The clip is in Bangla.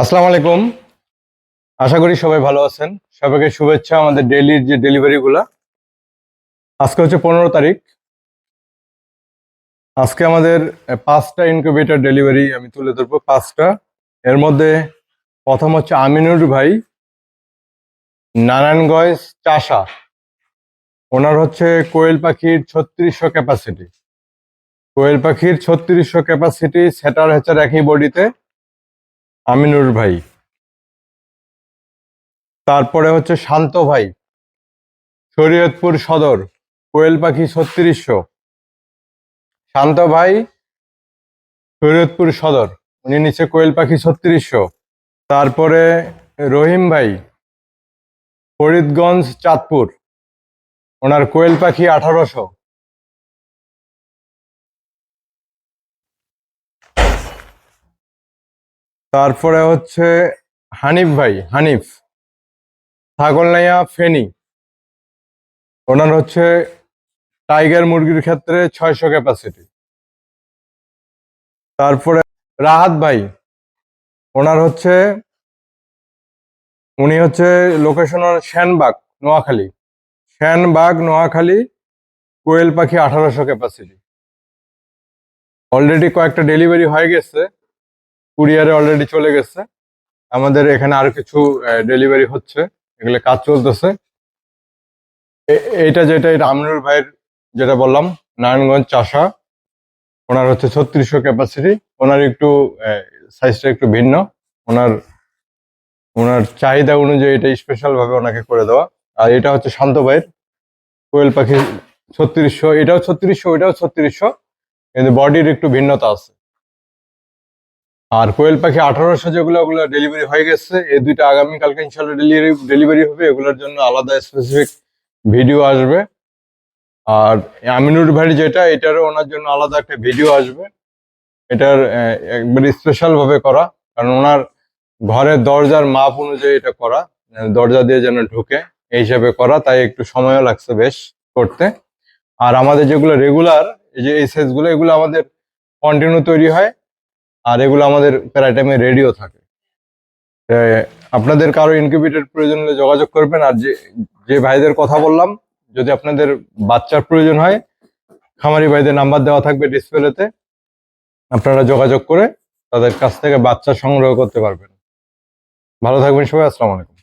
আসসালামু আলাইকুম। আশা করি সবাই ভালো আছেন। সবাইকে শুভেচ্ছা আমাদের ডেইলির যে ডেলিভারিগুলা আজকে হচ্ছে পনেরো তারিখ। আজকে আমাদের পাঁচটা ইনকিউবেটর ডেলিভারি আমি তুলে ধরবো, পাঁচটা। এর মধ্যে প্রথম হচ্ছে আমিনুর ভাই, নারায়ণগঞ্জ চাষা। ওনার হচ্ছে কোয়েল পাখির ছত্রিশশো ক্যাপাসিটি কোয়েল পাখির ছত্রিশশো ক্যাপাসিটি সেটার হচ্ছে একই বডিতে আমিনুর ভাই। তারপরে হচ্ছে শান্ত ভাই। শরীয়তপুর সদর, কোয়েল পাখি ছত্রিশশো। শান্ত ভাই, শরীয়তপুর সদর, উনি নিচে কোয়েল পাখি ছত্রিশশো। তারপরে রহিম ভাই, ফরিদগঞ্জ চাঁদপুর, ওনার কোয়েল পাখি আঠারোশো। তারপরে হচ্ছে হানিফ ভাই, হানিফ। ছাগলনাইয়া ফেনি। ওনার হচ্ছে টাইগার মুরগির ক্ষেত্রে ছয়শো ক্যাপাসিটি তারপরে রাহাত ভাই, ওনার হচ্ছে, উনি হচ্ছে লোকেশন শ্যানবাগ নোয়াখালী। শ্যানবাগ নোয়াখালী, কোয়েল পাখি আঠারোশো ক্যাপাসিটি অলরেডি কয়েকটা ডেলিভারি হয়ে গেছে। কুরিয়ারে অলরেডি চলে গেছে। আমাদের এখানে আরও কিছু ডেলিভারি হচ্ছে। এগুলো কাজ চলতেছে। এইটা যেটা এটা আমিনুর ভাইয়ের যেটা বললাম, নারায়ণগঞ্জ চাষা, ওনার হচ্ছে ছত্রিশশো ক্যাপাসিটি ওনার একটু সাইজটা একটু ভিন্ন। ওনার ওনার চাহিদা অনুযায়ী এটা স্পেশাল ভাবে ওনাকে করে দেওয়া। আর এটা হচ্ছে শান্ত ভাইয়ের কোয়েল পাখি, ছত্রিশশো, এটাও ছত্রিশশো এটাও ছত্রিশশো। কিন্তু বডির একটু ভিন্নতা আছে। আর কোয়েল পাখি আঠারোশো যেগুলো, ওগুলো ডেলিভারি হয়ে গেছে। এই দুইটা আগামীকালকে ইনশাল্লাহ ডেলিভারি ডেলিভারি হবে। এগুলোর জন্য আলাদা স্পেসিফিক ভিডিও আসবে। আর আমিনুর ভাই যেটা, এটারও ওনার জন্য আলাদা একটা ভিডিও আসবে। এটার একবারে স্পেশাল ভাবে করা। কারণ ওনার ঘরের দরজার মাপ অনুযায়ী এটা করা। দরজা দিয়ে যেন ঢুকে, এই হিসাবে করা। তাই একটু সময়ও লাগছে বেশ করতে। আর আমাদের যেগুলো রেগুলার এই যে এই সাইজগুলো এগুলো আমাদের কন্টিনিউ তৈরি হয়। আর এগুলো আমাদের প্রায় টাইমে রেডিও থাকে। আপনাদের কারও ইনকিউবেটর প্রয়োজন হলে যোগাযোগ করবেন। আর যে যে ভাইদের কথা বললাম, যদি আপনাদের বাচ্চার প্রয়োজন হয়, খামারি ভাইদের নাম্বার দেওয়া থাকবে ডিসপ্লেতে আপনারা যোগাযোগ করে তাদের কাছ থেকে বাচ্চা সংগ্রহ করতে পারবেন। ভালো থাকবেন সবাই, আসসালামু আলাইকুম।